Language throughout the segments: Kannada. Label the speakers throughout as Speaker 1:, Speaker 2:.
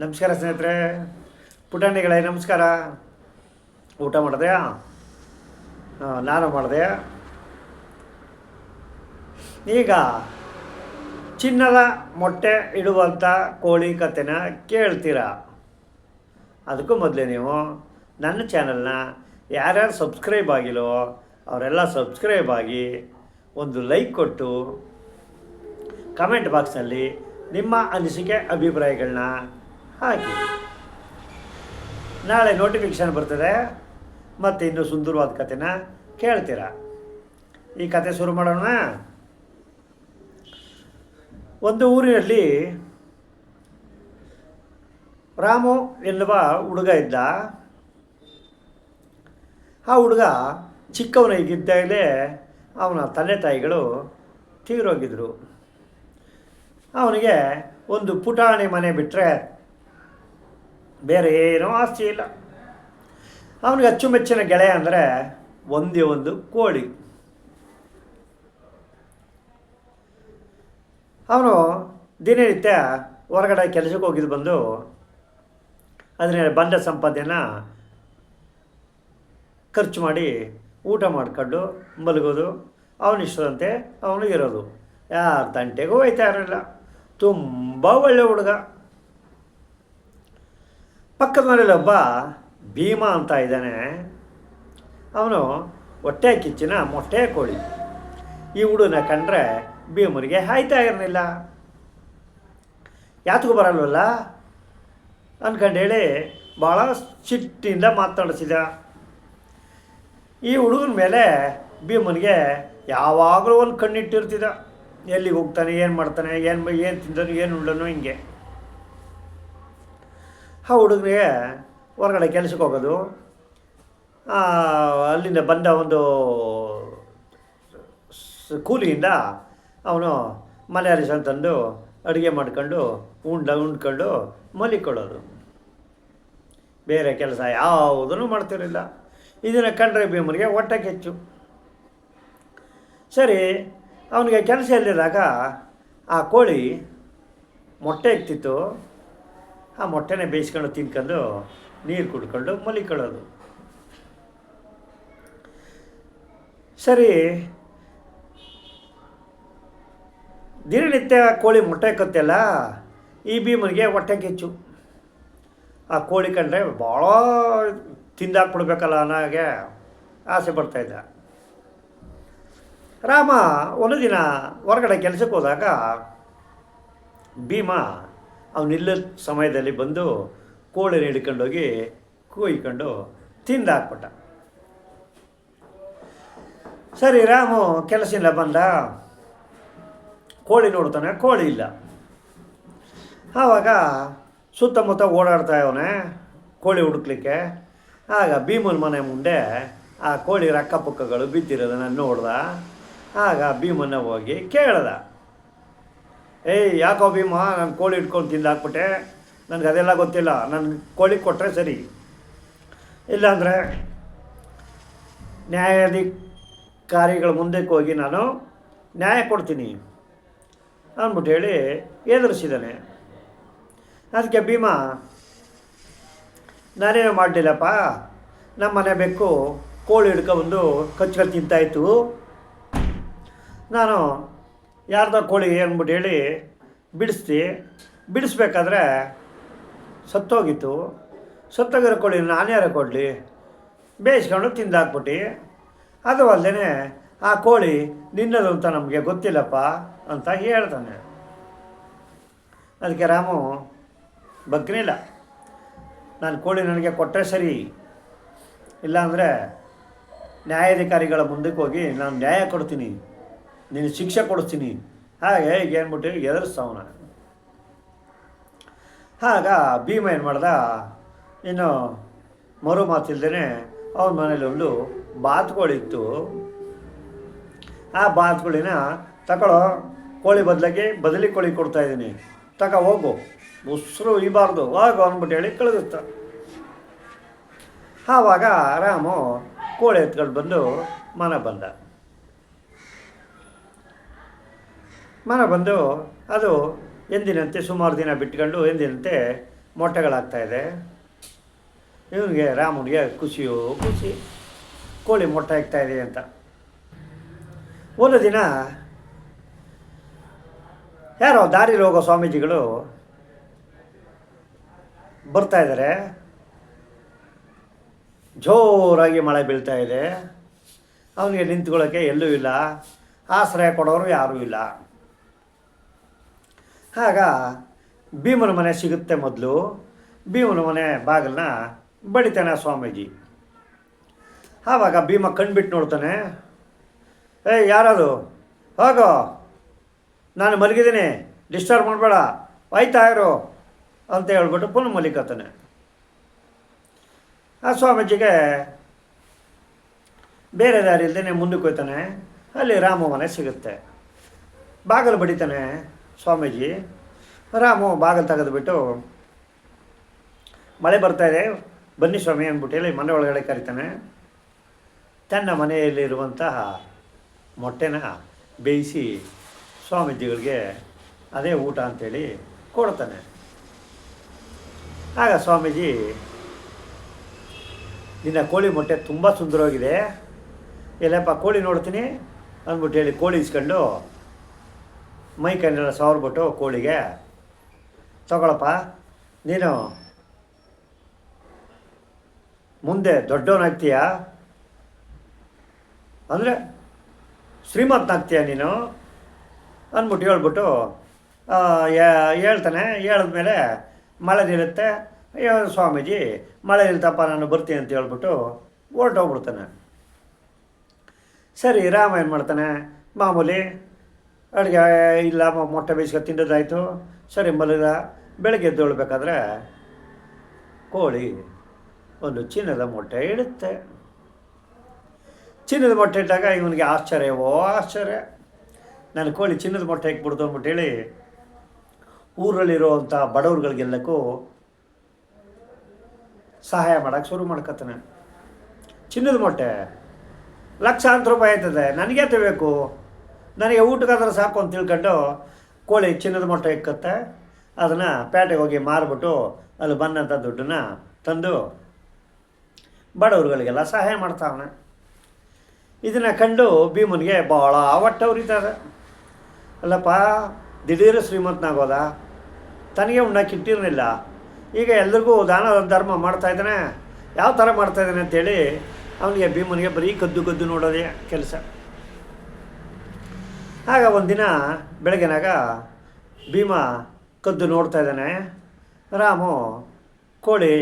Speaker 1: ನಮಸ್ಕಾರ ಸ್ನೇಹಿತರೆ. ಪುಟಾಣಿಗಳೇ, ನಮಸ್ಕಾರ. ಊಟ ಮಾಡಿದೆ? ನಾನು ಮಾಡಿದೆ. ಈಗ ಚಿನ್ನದ ಮೊಟ್ಟೆ ಇಡುವಂಥ ಕೋಳಿ ಕಥೆನ ಕೇಳ್ತೀರಾ? ಅದಕ್ಕೂ ಮೊದಲೇ ನೀವು ನನ್ನ ಚಾನಲ್ನ ಯಾರ್ಯಾರು ಸಬ್ಸ್ಕ್ರೈಬ್ ಆಗಿಲ್ಲೋ ಅವರೆಲ್ಲ ಸಬ್ಸ್ಕ್ರೈಬ್ ಆಗಿ ಒಂದು ಲೈಕ್ ಕೊಟ್ಟು ಕಮೆಂಟ್ ಬಾಕ್ಸ್ನಲ್ಲಿ ನಿಮ್ಮ ಅನಿಸಿಕೆ ಅಭಿಪ್ರಾಯಗಳನ್ನ ಹಾಕಿ ನಾಳೆ ನೋಟಿಫಿಕೇಶನ್ ಬರ್ತದೆ. ಮತ್ತೆ ಇನ್ನು ಸುಂದರವಾದ ಕಥೆನ ಕೇಳ್ತೀರಾ? ಈ ಕತೆ ಶುರು ಮಾಡೋಣ. ಒಂದು ಊರಿನಲ್ಲಿ ರಾಮು ಎನ್ನುವ ಹುಡುಗ ಇದ್ದ. ಆ ಹುಡುಗ ಚಿಕ್ಕವನಿಗಿದ್ದಾಗಲೇ ಅವನ ತಂದೆ ತಾಯಿಗಳು ತೀರೋಗಿದ್ರು ಅವನಿಗೆ ಒಂದು ಪುಟಾಣಿ ಮನೆ ಬಿಟ್ಟರೆ ಬೇರೆ ಏನೂ ಆಸ್ತಿ ಇಲ್ಲ. ಅವನಿಗೆ ಅಚ್ಚುಮೆಚ್ಚಿನ ಗೆಳೆಯ ಅಂದರೆ ಒಂದೇ ಒಂದು ಕೋಳಿ. ಅವನು ದಿನನಿತ್ಯ ಹೊರಗಡೆ ಕೆಲಸಕ್ಕೆ ಹೋಗಿದ್ದು ಬಂದು ಅದನ್ನ ಬಂದ ಸಂಪಾದನೆನ ಖರ್ಚು ಮಾಡಿ ಊಟ ಮಾಡ್ಕೊಂಡು ಮಲಗೋದು ಅವನಿಷ್ಟದಂತೆ ಅವನು ಇರೋದು. ಯಾರ ತಂಟೆಗೂ ಹೋಯ್ತಾ ಇರಲಿಲ್ಲ. ತುಂಬ ಒಳ್ಳೆ ಹುಡುಗ. ಪಕ್ಕದ ಮನೇಲಿ ಒಬ್ಬ ಭೀಮ ಅಂತ ಇದ್ದಾನೆ. ಅವನು ಹೊಟ್ಟೆ ಕಿಚ್ಚಿನ ಮೊಟ್ಟೆ ಕೋಳಿ. ಈ ಹುಡುಗನ ಕಂಡ್ರೆ ಭೀಮನಿಗೆ ಹಾಯ್ತಾ ಇರಲಿಲ್ಲ. ಯಾತಕ್ಕೂ ಬರಲ್ವಲ್ಲ? ಅನ್ಕಂಡು ಹೇಳಿ ಭಾಳ ಸಿಟ್ಟಿಂದ ಮಾತಾಡಿಸಿದ. ಈ ಹುಡುಗನ ಮೇಲೆ ಭೀಮನಿಗೆ ಯಾವಾಗಲೂ ಒಂದು ಕಣ್ಣಿಟ್ಟಿರ್ತಿದ್ದ. ಎಲ್ಲಿಗೆ ಹೋಗ್ತಾನೆ, ಏನು ಮಾಡ್ತಾನೆ, ಏನು ಏನು ತಿಂದನು, ಏನು ಉಳ್ಳನು ಹಿಂಗೆ. ಆ ಹುಡುಗನಿಗೆ ಹೊರಗಡೆ ಕೆಲಸಕ್ಕೆ ಹೋಗೋದು. ಅಲ್ಲಿಂದ ಬಂದ ಒಂದು ಕೂಲಿಯಿಂದ ಅವನು ಅರಿಸನ್ ತಂದು ಅಡುಗೆ ಮಾಡ್ಕೊಂಡು, ಉಂಡ ಉಂಡ್ಕೊಂಡು ಮಲಿಕೊಳ್ಳೋದು. ಬೇರೆ ಕೆಲಸ ಯಾವುದನ್ನು ಮಾಡ್ತಿರಲಿಲ್ಲ. ಇದನ್ನು ಕಂಡ್ರೆ ಭೀಮನಿಗೆ ಹೊಟ್ಟೆ ಕೆಚ್ಚು. ಸರಿ, ಅವನಿಗೆ ಕೆಲಸ ಇಲ್ಲದಾಗ ಆ ಕೋಳಿ ಮೊಟ್ಟೆ ಇಕ್ತಿತ್ತು ಆ ಮೊಟ್ಟೆನೇ ಬೇಯಿಸ್ಕೊಂಡು ತಿನ್ಕೊಂಡು ನೀರು ಕುಡ್ಕೊಂಡು ಮಲಿಕೊಳ್ಳೋದು. ಸರಿ. ದಿನನಿತ್ಯ ಕೋಳಿ ಮೊಟ್ಟೆ ಕತ್ತೆಲ್ಲ, ಈ ಭೀಮನಿಗೆ ಹೊಟ್ಟೆ ಕೆಚ್ಚು. ಆ ಕೋಳಿ ಕಂಡ್ರೆ ಭಾಳ ತಿಂದಾಕ್ಬಿಡ್ಬೇಕಲ್ಲ ಅನ್ನೋಗೆ ಆಸೆ ಬರ್ತಾಯಿದ್ದ ರಾಮ, ಒಂದು ದಿನ ಹೊರಗಡೆ ಕೆಲಸಕ್ಕೆ ಹೋದಾಗ ಭೀಮ ಅವನಿಲ್ಲ ಸಮಯದಲ್ಲಿ ಬಂದು ಕೋಳಿನ ಹಿಡ್ಕೊಂಡೋಗಿ ಕೂಯ್ಕೊಂಡು ತಿಂದಾಕ್ಬಿಟ್ಟ. ಸರಿ, ರಾಮು ಕೆಲಸದಿಂದ ಬಂದ. ಕೋಳಿ ನೋಡ್ತಾನೆ, ಕೋಳಿ ಇಲ್ಲ. ಆವಾಗ ಸುತ್ತಮುತ್ತ ಓಡಾಡ್ತಾ ಇವನೆ, ಕೋಳಿ ಹುಡುಕ್ಲಿಕ್ಕೆ. ಆಗ ಭೀಮನ ಮನೆ ಮುಂದೆ ಆ ಕೋಳಿ ರಕ್ಕಪಕ್ಕಗಳು ಬಿದ್ದಿರೋದನ್ನ ನೋಡ್ದ. ಆಗ ಭೀಮನ್ನ ಹೋಗಿ ಕೇಳ್ದ. ಏಯ್, ಯಾಕೋ ಭೀಮ, ನಾನು ಕೋಳಿ ಇಟ್ಕೊಂಡು ತಿಂದಾಕ್ಬಿಟ್ಟೆ. ನನಗೆ ಅದೆಲ್ಲ ಗೊತ್ತಿಲ್ಲ. ನನ್ನ ಕೋಳಿ ಕೊಟ್ಟರೆ ಸರಿ. ಇಲ್ಲಾಂದರೆ ನ್ಯಾಯಾಧಿಕಾರಿಗಳ ಮುಂದಕ್ಕೆ ಹೋಗಿ ನಾನು ನ್ಯಾಯ ಕೊಡ್ತೀನಿ ಅಂದ್ಬಿಟ್ಟು ಹೇಳಿ ಎದುರಿಸಿದ್ದಾನೆ. ಅದಕ್ಕೆ ಭೀಮ, ನಾನೇನು ಮಾಡಲಿಲ್ಲಪ್ಪ? ನಮ್ಮ ಮನೆ ಬೆಕ್ಕು ಕೋಳಿ ಹಿಡ್ಕೊಬಂದು ಕಚ್ಕೊಂಡು ತಿಂತಾಯಿತ್ತು ನಾನು ಯಾರ್ದೋ ಕೋಳಿ ಅಂದ್ಬಿಟ್ಟು ಹೇಳಿ, ಬಿಡಿಸ್ತಿ, ಬಿಡಿಸ್ಬೇಕಾದ್ರೆ ಸತ್ತೋಗಿತ್ತು. ಸತ್ತೋಗಿರೋ ಕೋಳಿ ನಾನು ಕೊಡಲಿ? ಬೇಯಿಸ್ಕೊಂಡು ತಿಂದಾಕ್ಬಿಟ್ಟು. ಅದು ಅಲ್ಲದೆ ಆ ಕೋಳಿ ನಿನ್ನದು ಅಂತ ನಮಗೆ ಗೊತ್ತಿಲ್ಲಪ್ಪ ಅಂತ ಹೇಳ್ತಾನೆ. ಅದಕ್ಕೆ ರಾಮು, ಬಗ್ನಿಲ್ಲ. ನಾನು ಕೋಳಿ ನನಗೆ ಕೊಟ್ಟರೆ ಸರಿ. ಇಲ್ಲಾಂದರೆ ನ್ಯಾಯಾಧಿಕಾರಿಗಳ ಮುಂದಕ್ಕೆ ಹೋಗಿ ನಾನು ನ್ಯಾಯ ಕೊಡ್ತೀನಿ. ನೀನು ಶಿಕ್ಷೆ ಕೊಡಿಸ್ತೀನಿ. ಹಾಗೆ ಈಗ ಏನ್ಬಿಟ್ಟು ಎದುರಿಸ್ತಾವನ ಆಗ ಭೀಮ ಏನು ಮಾಡ್ದ? ಇನ್ನು ಮರು ಮಾತಿಲ್ದೇ ಅವನ ಮನೇಲಿ ಒಂದು ಬಾತುಕೋಳಿತ್ತು ಆ ಬಾತುಕೋಳಿನ ತಗೊಳ್ಳೋ ಕೋಳಿ ಬದಲಾಗಿ ಬದಲಿ ಕೋಳಿ ಕೊಡ್ತಾ ಇದ್ದೀನಿ. ತಗ ಹೋಗು. ಉಸಿರು ಇಬಾರ್ದು. ಹೋಗು ಅಂದ್ಬಿಟ್ಟು ಹೇಳಿ ಕಳಿಸ್ತ ಆವಾಗ ರಾಮು ಕೋಳಿ ಎತ್ಕೊಂಡು ಬಂದು ಮನೆ ಬಂದ. ಮನೆ ಬಂದು ಅದು ಎಂದಿನಂತೆ ಸುಮಾರು ದಿನ ಬಿಟ್ಕೊಂಡು ಎಂದಿನಂತೆ ಮೊಟ್ಟೆಗಳಾಗ್ತಾ ಇದೆ. ಇವನಿಗೆ ರಾಮನಿಗೆ ಖುಷಿಯೋ ಖುಷಿ. ಕೋಳಿ ಮೊಟ್ಟೆ ಆಗ್ತಾ ಇದೆ ಅಂತ. ಒಂದು ದಿನ ಯಾರೋ ದಾರಿಲಿ ಹೋಗೋ ಸ್ವಾಮೀಜಿಗಳು ಬರ್ತಾ ಇದ್ದಾರೆ. ಜೋರಾಗಿ ಮಳೆ ಬೀಳ್ತಾ ಇದೆ. ಅವನಿಗೆ ನಿಂತ್ಕೊಳ್ಳೋಕ್ಕೆ ಎಲ್ಲೂ ಇಲ್ಲ. ಆಶ್ರಯ ಕೊಡೋರು ಯಾರೂ ಇಲ್ಲ. ಆಗ ಭೀಮನ ಮನೆ ಸಿಗುತ್ತೆ ಮೊದಲು. ಭೀಮನ ಮನೆ ಬಾಗಿಲನ್ನ ಬಡಿತಾನೆ ಸ್ವಾಮೀಜಿ. ಆವಾಗ ಭೀಮ ಕಣ್ಬಿಟ್ಟು ನೋಡ್ತಾನೆ. ಏಯ್ ಯಾರದು ಹೋಗೋ. ನಾನು ಮಲಗಿದ್ದೀನಿ. ಡಿಸ್ಟರ್ಬ್ ಮಾಡಬೇಡ. ಆಯ್ತಾ ಇರು. ಅಂತ ಹೇಳ್ಬಿಟ್ಟು ಪುನಃ ಮಲಿಕತ್ತಾನೆ ಆ ಸ್ವಾಮೀಜಿಗೆ ಬೇರೆ ದಾರಿ ಇಲ್ದೇ ಮುಂದಕ್ಕೆ ಹೋಗ್ತಾನೆ. ಅಲ್ಲಿ ರಾಮ ಮನೆ ಸಿಗುತ್ತೆ. ಬಾಗಿಲು ಬಡಿತಾನೆ. ಸ್ವಾಮೀಜಿ, ರಾಮು ಬಾಗಿಲು ತೆಗೆದುಬಿಟ್ಟು ಮಳೆ ಬರ್ತಾ ಇದೆ, ಬನ್ನಿ ಸ್ವಾಮಿ ಅಂದ್ಬಿಟ್ಟು ಹೇಳಿ ಮನೆ ಒಳಗಡೆ ಕರಿತಾನೆ. ತನ್ನ ಮನೆಯಲ್ಲಿರುವಂತಹ ಮೊಟ್ಟೆನ ಬೇಯಿಸಿ ಸ್ವಾಮೀಜಿಗಳಿಗೆ ಅದೇ ಊಟ ಅಂಥೇಳಿ ಕೊಡ್ತಾನೆ. ಆಗ ಸ್ವಾಮೀಜಿ, ನಿನ್ನ ಕೋಳಿ ಮೊಟ್ಟೆ ತುಂಬ ಸುಂದರವಾಗಿದೆ. ಎಲ್ಲಪ್ಪ ಕೋಳಿ ನೋಡ್ತೀನಿ ಅಂದ್ಬಿಟ್ಟು ಹೇಳಿ ಕೋಳಿ ಇಸ್ಕೊಂಡು ಮೈ ಕೈನೆಲ್ಲ ಸವರ್ಬಿಟ್ಟು ಕೋಳಿಗೆ, ತಗೊಳಪ್ಪ, ನೀನು ಮುಂದೆ ದೊಡ್ಡವನಾಗ್ತೀಯ? ಅಂದರೆ, ಶ್ರೀಮಂತನಾಗ್ತೀಯ ನೀನು? ಅಂದ್ಬಿಟ್ಟು ಹೇಳ್ಬಿಟ್ಟು ಹೇಳ್ತಾನೆ. ಹೇಳಿದ್ಮೇಲೆ, ಮಳೆ ನಿಲ್ಲುತ್ತೆ. ಸ್ವಾಮೀಜಿ, ಮಳೆ ನಿಲ್ತಪ್ಪ, ನಾನು ಬರ್ತೀನಿ ಅಂತ ಹೇಳ್ಬಿಟ್ಟು ಹೊರಟೋಗ್ಬಿಡ್ತಾನೆ. ಸರಿ, ರಾಮ ಏನು ಮಾಡ್ತಾನೆ? ಮಾಮೂಲಿ ಅಡುಗೆ, ಇಲ್ಲ ಮೊಟ್ಟೆ ಬೇಯಿಸ್ಕೊ ತಿಂದದ್ದಾಯಿತು. ಸರಿ ಮಲಗ ಬೆಳಗ್ಗೆ ಎದ್ದೇಳ್ಬೇಕಾದ್ರೆ ಕೋಳಿ ಒಂದು ಚಿನ್ನದ ಮೊಟ್ಟೆ ಇಡುತ್ತೆ. ಚಿನ್ನದ ಮೊಟ್ಟೆ ಇಟ್ಟಾಗ ಇವನಿಗೆ ಆಶ್ಚರ್ಯವೋ, ಆಶ್ಚರ್ಯ. ನನ್ನ ಕೋಳಿ ಚಿನ್ನದ ಮೊಟ್ಟೆ ಇಕ್ಬಿಡ್ದು ಅಂದ್ಬಿಟ್ಟು ಹೇಳಿ ಊರಲ್ಲಿರುವಂಥ ಬಡವ್ರುಗಳಿಗೆಲ್ಲಕ್ಕೂ ಸಹಾಯ ಮಾಡೋಕ್ಕೆ ಶುರು ಮಾಡ್ಕೊತಾನೆ. ಚಿನ್ನದ ಮೊಟ್ಟೆ ಲಕ್ಷಾಂತರ ರೂಪಾಯಿ ಆಯ್ತದೆ, ನನಗೆ ಬೇಕು? ನನಗೆ ಊಟಕ್ಕಾದ್ರೆ ಸಾಕು ಅಂತ ತಿಳ್ಕೊಂಡು ಕೋಳಿ ಚಿನ್ನದ ಮೊಟ್ಟೆ ಇಕ್ಕತ್ತೆ. ಅದನ್ನು ಪೇಟೆಗೆ ಹೋಗಿ ಮಾರಿಬಿಟ್ಟು ಅಲ್ಲಿ ಬಂದಂಥ ದುಡ್ಡನ್ನ ತಂದು ಬಡವ್ರುಗಳಿಗೆಲ್ಲ ಸಹಾಯ ಮಾಡ್ತಾವನೆ. ಇದನ್ನು ಕಂಡು ಭೀಮನಿಗೆ ಭಾಳ ಹೊಟ್ಟೆ ಉರಿತದೆ. ಅಲ್ಲಪ್ಪ, ದಿಢೀರ್ ಶ್ರೀಮಂತನಾಗೋದ? ತನಗೆ ಉಣ್ಣಕ್ಕೆ ಇಟ್ಟಿರಲಿಲ್ಲ ಈಗ ಎಲ್ರಿಗೂ ದಾನ ಧರ್ಮ ಮಾಡ್ತಾ ಇದ್ದಾನೆ. ಯಾವ ಥರ ಮಾಡ್ತಾ ಇದ್ದಾನೆ ಅಂತೇಳಿ ಅವನಿಗೆ ಭೀಮನಿಗೆ ಬರೀ ಕದ್ದು ಕದ್ದು ನೋಡೋದೇ ಕೆಲಸ. ಆಗ ಒಂದಿನ ಬೆಳಗ್ಗೆನಾಗ ಭೀಮ ಕದ್ದು ನೋಡ್ತಾ ಇದ್ದಾನೆ. ರಾಮು ಕೋಳಿ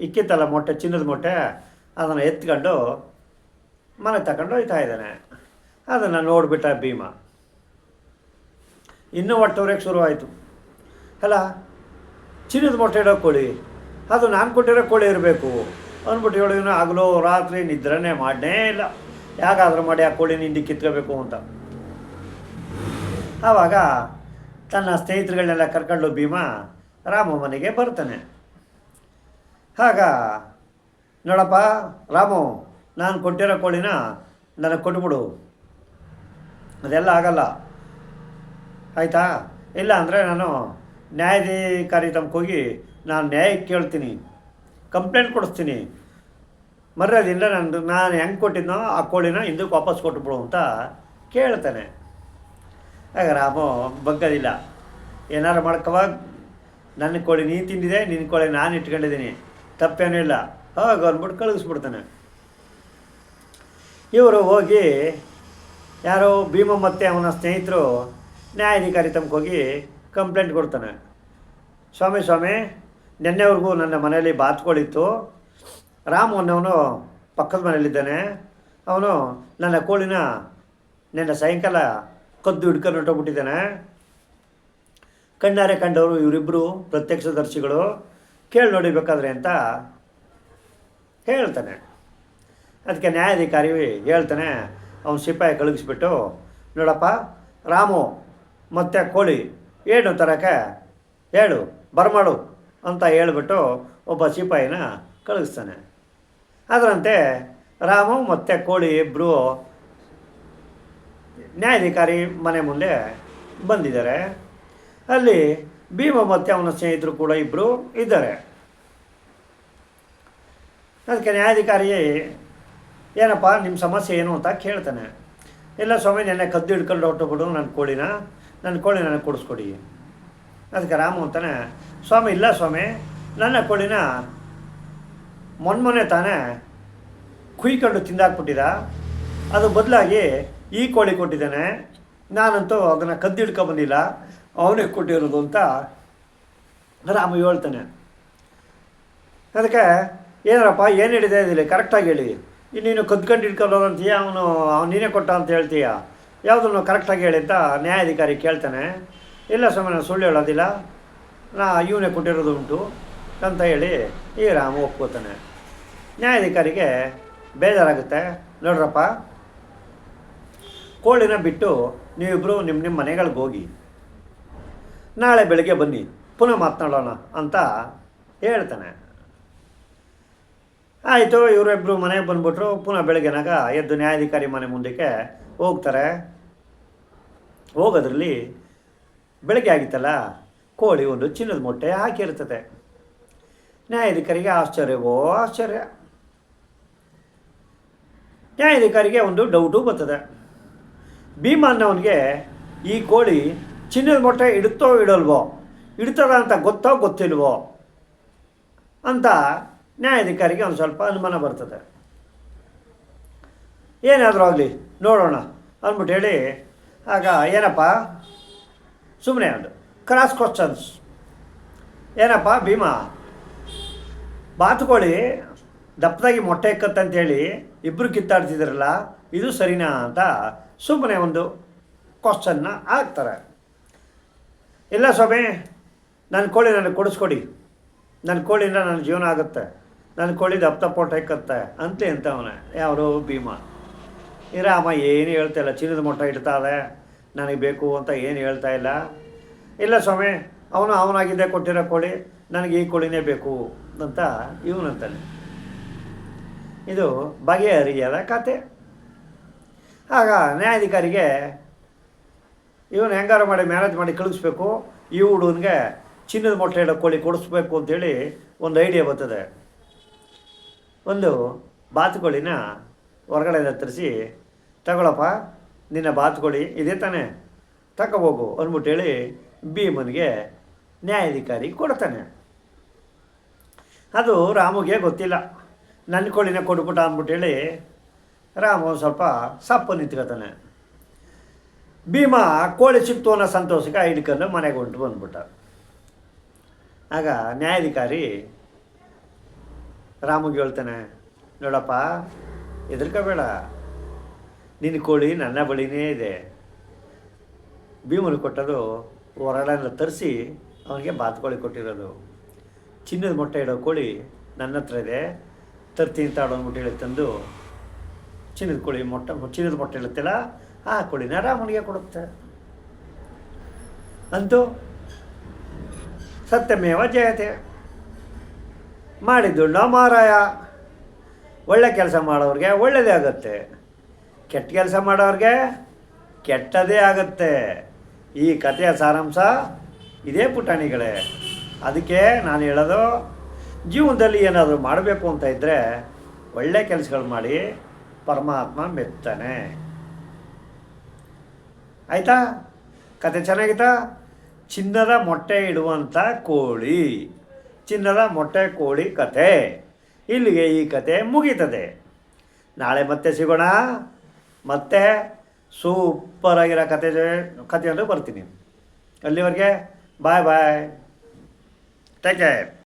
Speaker 1: ಇಕ್ಕಿತ್ತಲ್ಲ ಮೊಟ್ಟೆ, ಚಿನ್ನದ ಮೊಟ್ಟೆ, ಅದನ್ನು ಎತ್ಕೊಂಡು ಮನೆ ತಗೊಂಡು ಹೋಯ್ತಾ ಇದ್ದಾನೆ. ಅದನ್ನು ನೋಡಿಬಿಟ್ಟ ಭೀಮ. ಇನ್ನೂ ಹೊಟ್ಟೆವ್ರಿಗೆ ಶುರುವಾಯಿತು. ಅಲ್ಲ, ಚಿನ್ನದ ಮೊಟ್ಟೆ ಇಡೋ ಕೋಳಿ, ಅದು ನಾನು ಕೊಟ್ಟಿರೋ ಕೋಳಿ ಇರಬೇಕು. ಅಂದ್ಬಿಟ್ಟು ಹೇಳಿದ್ರು ಹಗಲು ರಾತ್ರಿ ನಿದ್ರನೇ ಮಾಡನೇ ಇಲ್ಲ. ಯಾಕಾದರೂ ಮಾಡಿ ಆ ಕೋಳಿನ ಹಿಂದಿ ಕಿತ್ಕೋಬೇಕು ಅಂತ. ಆವಾಗ ತನ್ನ ಸ್ನೇಹಿತರುಗಳನ್ನೆಲ್ಲ ಕರ್ಕೊಂಡು ಭೀಮ ರಾಮ ಮನೆಗೆ ಬರ್ತಾನೆ ಆಗ ನೋಡಪ್ಪ, ರಾಮು, ನಾನು ಕೊಟ್ಟಿರೋ ಕೋಳಿನ ನನಗೆ ಕೊಟ್ಬಿಡು ಅದೆಲ್ಲ ಆಗಲ್ಲ. ಆಯಿತಾ? ಇಲ್ಲ ಅಂದರೆ ನಾನು ನ್ಯಾಯಾಧಿಕಾರಿ ತಮ್ಗೆ ಹೋಗಿ ನಾನು ನ್ಯಾಯಕ್ಕೆ ಕೇಳ್ತೀನಿ. ಕಂಪ್ಲೇಂಟ್ ಕೊಡಿಸ್ತೀನಿ. ಮರ್ಯಾದಿಂದ ನಾನು ನಾನು ಹೆಂಗೆ ಕೊಟ್ಟಿದ್ನೋ ಆ ಕೋಳಿನ ಹಿಂದಕ್ಕೆ ವಾಪಸ್ ಕೊಟ್ಬಿಡು ಅಂತ ಕೇಳ್ತಾನೆ. ಆಗ ರಾಮ ಬಗ್ಗದಿಲ್ಲ ಏನಾರು ಮಾಡ್ಕೋವಾಗ ನನ್ನ ಕೋಳಿ ನೀನು ತಿಂದಿದೆ ನಿನ್ನ ಕೋಳಿ ನಾನು ಇಟ್ಕೊಂಡಿದ್ದೀನಿ. ತಪ್ಪೇನೂ ಇಲ್ಲ. ಹೋಗು ಅಂದ್ಬಿಟ್ಟು ಕಳಿಸ್ಬಿಡ್ತಾನೆ ಇವರು ಹೋಗಿ ಯಾರೋ ಭೀಮ ಮತ್ತೆ ಅವನ ಸ್ನೇಹಿತರು ನ್ಯಾಯಾಧಿಕಾರಿ ತಮ್ಗೆ ಹೋಗಿ ಕಂಪ್ಲೇಂಟ್ ಕೊಡ್ತಾನೆ. ಸ್ವಾಮಿ ಸ್ವಾಮಿ, ನಿನ್ನೆವರೆಗೂ ನನ್ನ ಮನೆಯಲ್ಲಿ ಬಾತ್ಕೊಳಿತ್ತು. ರಾಮು ಅನ್ನೋನು ಪಕ್ಕದ ಮನೆಯಲ್ಲಿದ್ದಾನೆ. ಅವನು ನನ್ನ ಕೋಳಿನ ನಿನ್ನೆ ಸಾಯಂಕಾಲ ಕದ್ದು ಹಿಡ್ಕೊಂಡು ಹೊಟ್ಟೋಗ್ಬಿಟ್ಟಿದ್ದಾನೆ ಕಣ್ಣಾರೆ ಕಂಡವರು ಇವರಿಬ್ಬರು ಪ್ರತ್ಯಕ್ಷದರ್ಶಿಗಳು ಕೇಳಿ ನೋಡಿಬೇಕಾದ್ರೆ ಅಂತ ಹೇಳ್ತಾನೆ. ಅದಕ್ಕೆ ನ್ಯಾಯಾಧಿಕಾರಿ ಹೇಳ್ತಾನೆ, ಅವನು ಸಿಪಾಯಿ ಕಳುಗಿಸ್ಬಿಟ್ಟು ನೋಡಪ್ಪ, ರಾಮು ಮತ್ತು ಕೋಳಿ ಏನು ತರಕ್ಕೆ ಹೇಳು, ಬರಮಾಡು ಅಂತ ಹೇಳಿಬಿಟ್ಟು ಒಬ್ಬ ಸಿಪಾಯಿನ ಕಳಿಸ್ತಾನೆ ಅದರಂತೆ ರಾಮು ಮತ್ತು ಕೋಳಿ ಇಬ್ಬರು ನ್ಯಾಯಾಧಿಕಾರಿ ಮನೆ ಮುಂದೆ ಬಂದಿದ್ದಾರೆ. ಅಲ್ಲಿ ಭೀಮ ಮತ್ತು ಅವನ ಸ್ನೇಹಿತರು ಕೂಡ ಇಬ್ಬರು ಇದ್ದಾರೆ. ಅದಕ್ಕೆ ನ್ಯಾಯಾಧಿಕಾರಿ ಏನಪ್ಪ ನಿಮ್ಮ ಸಮಸ್ಯೆ ಏನು ಅಂತ ಕೇಳ್ತಾನೆ. ಇಲ್ಲ ಸ್ವಾಮಿ, ನೆನ್ನೆ ಕದ್ದು ಹಿಡ್ಕೊಂಡು ಹೊಟ್ಟುಬಿಡು ನನ್ನ ಕೋಳಿನ ನನ್ನ ಕೋಳಿ ನನಗೆ ಕೊಡಿಸ್ಕೊಡಿ. ಅದಕ್ಕೆ ರಾಮು ಅಂತಾನೆ, ಸ್ವಾಮಿ, ಇಲ್ಲ ಸ್ವಾಮಿ, ನನ್ನ ಕೋಳಿನ ಮೊನ್ಮೊನ್ನೆ ತಾನೇ ಕುಯ್ಕೊಂಡು ತಿಂದಾಕ್ಬಿಟ್ಟಿದ. ಅದು ಬದಲಾಗಿ ಈ ಕೋಳಿ ಕೊಟ್ಟಿದ್ದಾನೆ. ನಾನಂತೂ ಅದನ್ನು ಕದ್ದು ಬಂದಿಲ್ಲ. ಅವನಿಗೆ ಕೊಟ್ಟಿರೋದು ಅಂತ ರಾಮ ಹೇಳ್ತಾನೆ. ಅದಕ್ಕೆ ಏನರಪ್ಪ, ಏನು ಹೇಳಿದೆ ಇದಿಲ್ಲ ಕರೆಕ್ಟಾಗಿ ಹೇಳಿ. ನೀನು ಕದ್ಕೊಂಡು ಹಿಡ್ಕೊಳ್ಳೋದಂತೀಯ ಅವನು, ಅವ್ನು ನೀನೇ ಕೊಟ್ಟ ಅಂತ ಹೇಳ್ತೀಯ? ಯಾವುದನ್ನು ಕರೆಕ್ಟಾಗಿ ಹೇಳಿ ಅಂತ ನ್ಯಾಯಾಧಿಕಾರಿ ಕೇಳ್ತಾನೆ. ಇಲ್ಲ ಸ್ವಾಮಿ ನಾನು ಸುಳ್ಳು ಹೇಳೋದಿಲ್ಲ. ನಾ ಇವನೇ ಕೊಟ್ಟಿರೋದು ಉಂಟು ಅಂತ ಹೇಳಿ ಈ ರಾಮ ಒಪ್ಕೋತಾನೆ. ನ್ಯಾಯಾಧಿಕಾರಿಗೆ ಬೇಜಾರಾಗುತ್ತೆ. ನೋಡ್ರಪ್ಪ ಕೋಳಿನ ಬಿಟ್ಟು ನೀವಿಬ್ಬರು ನಿಮ್ಮ ನಿಮ್ಮ ಮನೆಗಳಿಗೆ ಹೋಗಿ, ನಾಳೆ ಬೆಳಗ್ಗೆ ಬನ್ನಿ, ಪುನಃ ಮಾತನಾಡೋಣ ಅಂತ ಹೇಳ್ತಾನೆ. ಆಯಿತು ಇವರಿಬ್ಬರು ಮನೆಗೆ ಬಂದುಬಿಟ್ರು, ಪುನಃ ಬೆಳಗ್ಗೆನಾಗ ಎದ್ದು ನ್ಯಾಯಾಧಿಕಾರಿ ಮನೆ ಮುಂದಕ್ಕೆ ಹೋಗ್ತಾರೆ. ಹೋಗೋದ್ರಲ್ಲಿ ಬೆಳಗ್ಗೆ ಆಗಿತ್ತಲ್ಲ, ಕೋಳಿ ಒಂದು ಚಿನ್ನದ ಮೊಟ್ಟೆ ಹಾಕಿರ್ತದೆ ನ್ಯಾಯಾಧಿಕಾರಿಗೆ ಆಶ್ಚರ್ಯವೋ, ಆಶ್ಚರ್ಯ. ನ್ಯಾಯಾಧಿಕಾರಿಗೆ ಒಂದು ಡೌಟು ಬರ್ತದೆ. ಭೀಮ ಅನ್ನೋನಿಗೆ ಈ ಕೋಳಿ ಚಿನ್ನದ ಮೊಟ್ಟೆ ಇಡುತ್ತೋ ಇಡಲ್ವೋ? ಇಡ್ತದ ಅಂತ ಗೊತ್ತೋ ಗೊತ್ತಿಲ್ವೋ? ಅಂತ ನ್ಯಾಯಾಧಿಕಾರಿಗೆ ಒಂದು ಸ್ವಲ್ಪ ಅನುಮಾನ ಬರ್ತದೆ. ಏನಾದರೂ ಆಗಲಿ, ನೋಡೋಣ ಅಂದ್ಬಿಟ್ಟು ಹೇಳಿ, ಆಗ ಏನಪ್ಪ? ಸುಮ್ಮನೆ ಅದು ಕ್ರಾಸ್ ಕ್ವಶನ್ಸ್ ಏನಪ್ಪ ಭೀಮಾ? ಬಾತುಕೋಳಿ ದಪ್ಪದಾಗಿ ಮೊಟ್ಟೆ ಇಕ್ಕತ್ತಂತೇಳಿ ಇಬ್ಬರು ಕಿತ್ತಾಡ್ತಿದ್ರಲ್ಲ, ಇದು ಸರಿನಾ ಅಂತ ಸುಮ್ಮನೆ ಒಂದು ಕ್ವಶನ್ನ ಹಾಕ್ತಾರೆ. ಇಲ್ಲ ಸ್ವಾಮಿ ನನ್ನ ಕೋಳಿ ನನಗೆ ಕೊಡಿಸ್ಕೊಡಿ. ನನ್ನ ಕೋಳಿಯಿಂದ ನನ್ನ ಜೀವನ ಆಗುತ್ತೆ. ನನ್ನ ಕೋಳಿದ ಅಪ್ತ ಪೋಟ ಮೊಟ್ಟೆ ಇಕ್ಕತ್ತೆ ಅಂತೆ ಅಂತ ಅವನ ಯಾರು ಭೀಮಾ. ಇರ ಅಮ್ಮ ಏನು ಹೇಳ್ತಾ ಇಲ್ಲ, ಚಿನ್ನದ ಮೊಟ್ಟೆ ಇಡ್ತಾವೆ ನನಗೆ ಬೇಕು ಅಂತ ಏನು ಹೇಳ್ತಾ ಇಲ್ಲ. ಇಲ್ಲ ಸ್ವಾಮಿ, ಅವನು ಅವನಾಗಿದ್ದೇ ಕೊಟ್ಟಿರೋ ಕೋಳಿ, ನನಗೆ ಈ ಕೋಳಿನೇ ಬೇಕು ಅಂತ ಇವನಂತಾನೆ. ಇದು ಬಗೆಹರಿಯದ ಕತೆ. ಆಗ ನ್ಯಾಯಾಧಿಕಾರಿಗೆ ಇವನು ಹೆಂಗಾರು ಮಾಡಿ ಮ್ಯಾನೇಜ್ ಮಾಡಿ ಕಳಿಸ್ಬೇಕು ಈ ಹುಡುಗನಿಗೆ ಚಿನ್ನದ ಮೊಟ್ಟೆ ಇಡೋ ಕೋಳಿ ಕೊಡಿಸ್ಬೇಕು ಅಂತೇಳಿ ಒಂದು ಐಡಿಯಾ ಬರ್ತದೆ. ಒಂದು ಬಾತುಕೋಳಿನ ಹೊರಗಡೆ ಹತ್ತರಿಸಿ ತಗೊಳಪ್ಪ, ನಿನ್ನ ಬಾತುಕೋಳಿ ಇದೇ ತಾನೇ ತಗೋಬೋಗು ಅಂದ್ಬಿಟ್ಟು ಹೇಳಿ ಭೀಮನಿಗೆ ನ್ಯಾಯಾಧಿಕಾರಿ ಕೊಡ್ತಾನೆ. ಅದು ರಾಮುಗೆ ಗೊತ್ತಿಲ್ಲ. ನನ್ನ ಕೋಳಿನ ಕೊಟ್ಬಿಟ್ಟ ಅಂದ್ಬಿಟ್ಟು ಹೇಳಿ ರಾಮ ಒಂದು ಸ್ವಲ್ಪ ಸಪ್ಪು ನಿಂತ್ಕೊತಾನೆ ಭೀಮ ಕೋಳಿ ಸಿಕ್ತು ಅನ್ನೋ ಸಂತೋಷಕ್ಕೆ ಹಿಡ್ಕೊಂಡು ಮನೆಗೆ ಹೊಂಟು ಬಂದ್ಬಿಟ್ಟ. ಆಗ ನ್ಯಾಯಾಧಿಕಾರಿ ರಾಮಗೆ ಹೇಳ್ತಾನೆ, ನೋಡಪ್ಪ, ಹೆದರ್ಕೋಬೇಡ. ನಿನ್ನ ಕೋಳಿ ನನ್ನ ಬಳಿನೇ ಇದೆ. ಭೀಮನಿಗೆ ಕೊಟ್ಟದು ಹೊರಗಡೆಲ್ಲ ತರಿಸಿ ಅವನಿಗೆ ಬಾತುಕೋಳಿ ಕೊಟ್ಟಿರೋದು. ಚಿನ್ನದ ಮೊಟ್ಟೆ ಇಡೋ ಕೋಳಿ ನನ್ನ ಹತ್ರ ಇದೆ, ತರ್ತೀನಿ ಅಂದ್ಬಿಟ್ಟು ಹೇಳಿ ತಂದು ಚಿನ್ನದ ಕೋಳಿ ಮೊಟ್ಟೆ, ಚಿನ್ನದ ಮೊಟ್ಟೆ ಇಳುತ್ತಲ್ಲ ಆ ಕೋಳಿನ ರಾಮನಿಗೆ ಕೊಡುತ್ತೆ. ಅಂತೂ ಸತ್ಯಮೇವ ಜಯತೆ. ಮಾಡಿದ್ದು ಮಾರಾಯ. ಒಳ್ಳೆ ಕೆಲಸ ಮಾಡೋರಿಗೆ ಒಳ್ಳೆಯದೇ ಆಗುತ್ತೆ. ಕೆಟ್ಟ ಕೆಲಸ ಮಾಡೋರಿಗೆ ಕೆಟ್ಟದೇ ಆಗುತ್ತೆ. ಈ ಕಥೆಯ ಸಾರಾಂಶ ಇದೇ ಪುಟಾಣಿಗಳೇ. ಅದಕ್ಕೆ ನಾನು ಹೇಳೋದು, ಜೀವನದಲ್ಲಿ ಏನಾದರೂ ಮಾಡಬೇಕು ಅಂತ ಇದ್ದರೆ ಒಳ್ಳೆ ಕೆಲಸಗಳು ಮಾಡಿ ಪರಮಾತ್ಮ ಮೆತ್ತನೆ. ಆಯಿತಾ? ಕತೆ ಚೆನ್ನಾಗಿತ್ತಾ? ಚಿನ್ನದ ಮೊಟ್ಟೆ ಇಡುವಂಥ ಕೋಳಿ. ಚಿನ್ನದ ಮೊಟ್ಟೆ ಕೋಳಿ ಕತೆ. ಇಲ್ಲಿಗೆ ಈ ಕತೆ ಮುಗೀತದೆ. ನಾಳೆ ಮತ್ತೆ ಸಿಗೋಣ. ಮತ್ತೆ ಸೂಪರ್ ಆಗಿರೋ ಕತೆ ಕತೆಯಲ್ಲೂ ಬರ್ತೀನಿ. ಅಲ್ಲಿವರೆಗೆ ಬಾಯ್ ಬಾಯ್. Take care